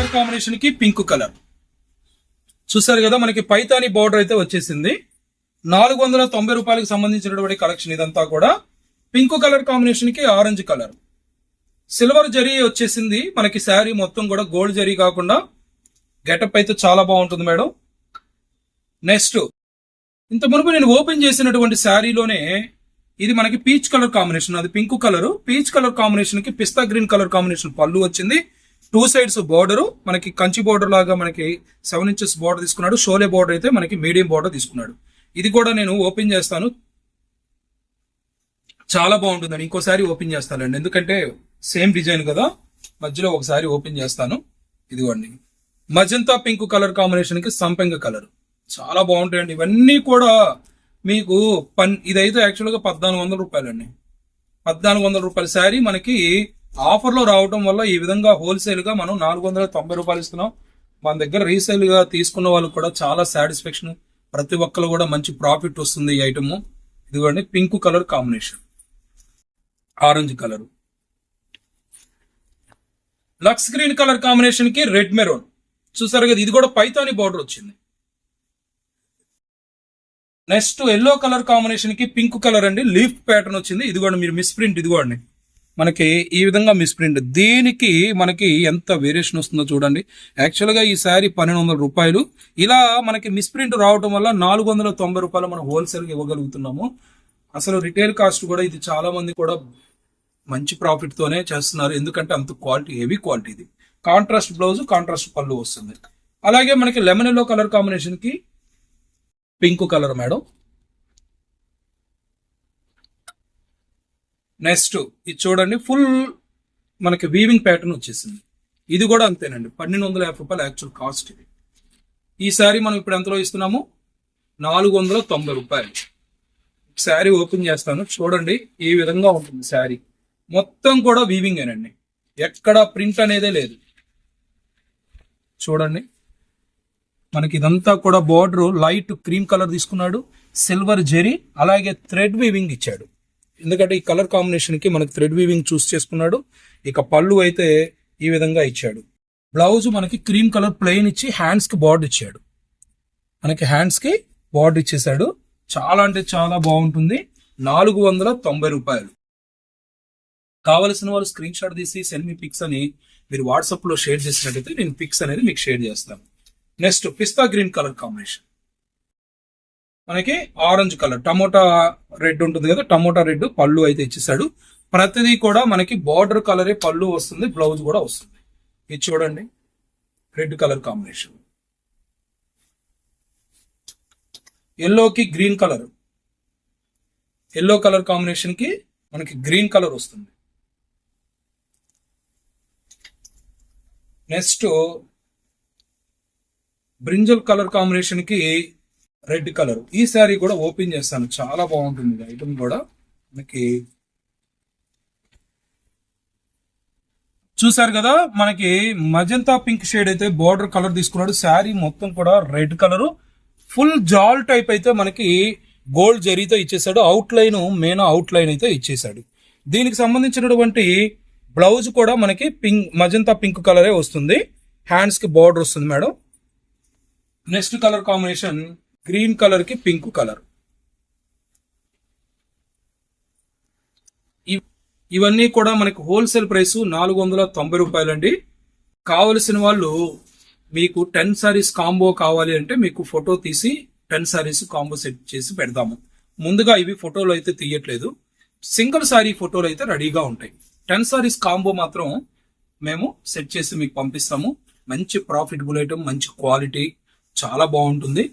Colour కాంబినేషన్కి pink colour. చూసారు కదా మనకి పైతాని బార్డర్ అయితే వచ్చేసింది. నాలుగు వందల తొంభై రూపాయలకు సంబంధించినటువంటి కలెక్షన్ ఇదంతా కూడా. పింక్ కలర్ కాంబినేషన్కి ఆరెంజ్ కలర్. సిల్వర్ జరీ వచ్చేసింది. మనకి శారీ మొత్తం కూడా గోల్డ్ జరీ కాకుండా. గెటప్ అయితే చాలా బాగుంటుంది మేడం. నెక్స్ట్ ఇంత మునుపు నేను ఓపెన్ చేసినటువంటి శారీలోనే ఇది మనకి పీచ్ కలర్ కాంబినేషన్. అది పింక్ కలర్. పీచ్ కలర్ కాంబినేషన్కి పిస్తా గ్రీన్ కలర్ కాంబినేషన్ పళ్ళు వచ్చింది. టూ సైడ్స్ బార్డరు మనకి కంచి బోర్డర్ లాగా మనకి సెవెన్ ఇంచెస్ బోర్డర్ తీసుకున్నాడు. షోలే బోర్డర్ అయితే మనకి మీడియం బోర్డర్ తీసుకున్నాడు. ఇది కూడా నేను ఓపెన్ చేస్తాను. చాలా బాగుంటుందండి. ఇంకోసారి ఓపెన్ చేస్తానండి. ఎందుకంటే సేమ్ డిజైన్ కదా. మధ్యలో ఒకసారి ఓపెన్ చేస్తాను. ఇదిగోండి. మజంతా పింక్ కలర్ కాంబినేషన్కి సంపెంగ కలర్. చాలా బాగుంటాయండి. ఇవన్నీ కూడా మీకు పన్ ఇదైతే యాక్చువల్గా పద్నాలుగు వందల రూపాయలండి. పద్నాలుగు వందల రూపాయల శారీ మనకి ఆఫర్లో రావడం వల్ల ఈ విధంగా హోల్సేల్గా మనం నాలుగు వందల తొంభై రూపాయలు ఇస్తున్నాం. మన దగ్గర రీసేల్గా తీసుకున్న వాళ్ళు కూడా చాలా సాటిస్ఫాక్షన్. ప్రతి ఒక్కరు కూడా మంచి ప్రాఫిట్ వస్తుంది ఈ ఐటమ్. ఇదిగోండి pink colour combination. Orange colour. Lux green colour కాంబినేషన్కి రెడ్ మెరూన్. చూసారు కదా ఇది కూడా పైతాని బార్డర్ వచ్చింది. నెక్స్ట్ ఎల్లో కలర్ కాంబినేషన్కి పింక్ కలర్ అండి. లీఫ్ ప్యాటర్న్ వచ్చింది. ఇది కూడా మీరు మిస్ ప్రింట్ ఇది కూడా మనకి ఈ విధంగా మిస్ప్రింట్ దీనికి మనకి ఎంత వేరియేషన్ వస్తుందో చూడండి. యాక్చువల్గా ఈ శారీ పన్నెండు వందల రూపాయలు. ఇలా మనకి మిస్ప్రింట్ రావటం రావడం వల్ల నాలుగు వందల తొంభై రూపాయలు మనం హోల్సేల్గా ఇవ్వగలుగుతున్నాము. అసలు రిటైల్ కాస్ట్ కూడా ఇది చాలా మంది కూడా మంచి ప్రాఫిట్తోనే చేస్తున్నారు. ఎందుకంటే అంత క్వాలిటీ హెవీ క్వాలిటీ ఇది. కాంట్రాస్ట్ బ్లౌజ్ కాంట్రాస్ట్ పళ్ళు వస్తుంది. అలాగే మనకి లెమన్లో కలర్ కాంబినేషన్కి పింక్ కలర్ మేడం నెక్స్ట్ ఇది చూడండి ఫుల్ మనకి వీవింగ్ ప్యాటర్న్ వచ్చేసింది. ఇది కూడా అంతేనండి పన్నెండు వందల యాభై రూపాయలు యాక్చువల్ కాస్ట్ ఇది. ఈ మనం ఇప్పుడు ఎంతలో ఇస్తున్నాము? నాలుగు వందల తొంభై రూపాయలు. శారీ ఓపెన్ చేస్తాను చూడండి ఈ విధంగా ఉంటుంది శారీ మొత్తం కూడా వీవింగ్ ఏనండి. ఎక్కడ ప్రింట్ అనేదే లేదు. చూడండి మనకి ఇదంతా కూడా బార్డర్ లైట్ క్రీమ్ కలర్ తీసుకున్నాడు సిల్వర్ జెరీ అలాగే థ్రెడ్ వీవింగ్ ఇచ్చాడు. ఎందుకంటే ఈ కలర్ కాంబినేషన్కి మనకి థ్రెడ్ వీవింగ్ చూస్ చేసుకున్నాడు. ఇక పళ్ళు అయితే ఈ విధంగా ఇచ్చాడు. బ్లౌజ్ మనకి క్రీమ్ కలర్ ప్లెయిన్ ఇచ్చి హ్యాండ్స్కి బార్డర్ ఇచ్చాడు. మనకి హ్యాండ్స్కి బార్డర్ ఇచ్చేసాడు. చాలా అంటే చాలా బాగుంటుంది. నాలుగు వందల తొంభై రూపాయలు. కావలసిన వాళ్ళు స్క్రీన్ షాట్ తీసి సెండ్ మీ పిక్స్ అని మీరు వాట్సాప్లో షేర్ చేసినట్టయితే నేను పిక్స్ అనేది మీకు షేర్ చేస్తాను. Next pista green colour combination. మనకి ఆరెంజ్ కలర్. టమోటా రెడ్ ఉంటుంది కదా టమోటా రెడ్ పళ్ళు అయితే ఇచ్చేసాడు ప్రతిదీ కూడా మనకి బార్డర్ కలరే పళ్ళు వస్తుంది బ్లౌజ్ కూడా వస్తుంది. ఇది చూడండి రెడ్ కలర్ కాంబినేషన్. ఎల్లోకి గ్రీన్ కలర్. ఎల్లో కలర్ కాంబినేషన్కి మనకి గ్రీన్ కలర్ వస్తుంది. నెక్స్ట్ బ్రింజల్ కలర్ కాంబినేషన్కి రెడ్ కలర్. ఈ శారీ కూడా ఓపెన్ చేస్తాను. చాలా బాగుంటుంది ఇది. ఐటమ్ కూడా మనకి చూసారు కదా? మనకి మజంతా పింక్ షేడ్ అయితే బార్డర్ కలర్ తీసుకున్నాడు. శారీ మొత్తం కూడా రెడ్ కలర్. ఫుల్ జాల్ టైప్ అయితే మనకి గోల్డ్ జరీతో ఇచ్చేసాడు outline main outline అయితే ఇచ్చేసాడు దీనికి సంబంధించినటువంటి బ్లౌజ్ కూడా మనకి పింక్ మజంతా పింక్ కలరే వస్తుంది. హ్యాండ్స్కి బార్డర్ వస్తుంది madam. Next colour combination green కలర్కి పింక్ కలర్. ఇవన్నీ కూడా మనకి హోల్సేల్ ప్రైస్ నాలుగు వందల తొంభై రూపాయలండి. కావలసిన వాళ్ళు మీకు టెన్ సారీస్ కాంబో కావాలి అంటే మీకు ఫోటో తీసి టెన్ సారీస్ కాంబో సెట్ చేసి పెడతాము ముందుగా ఇవి ఫోటోలు అయితే తీయట్లేదు. సింగిల్ సారీ ఫోటోలు అయితే రెడీగా ఉంటాయి. టెన్ సారీస్ కాంబో మాత్రం మేము సెట్ చేసి మీకు పంపిస్తాము. మంచి ప్రాఫిటబుల్ ఐటమ్ మంచి క్వాలిటీ చాలా బాగుంటుంది.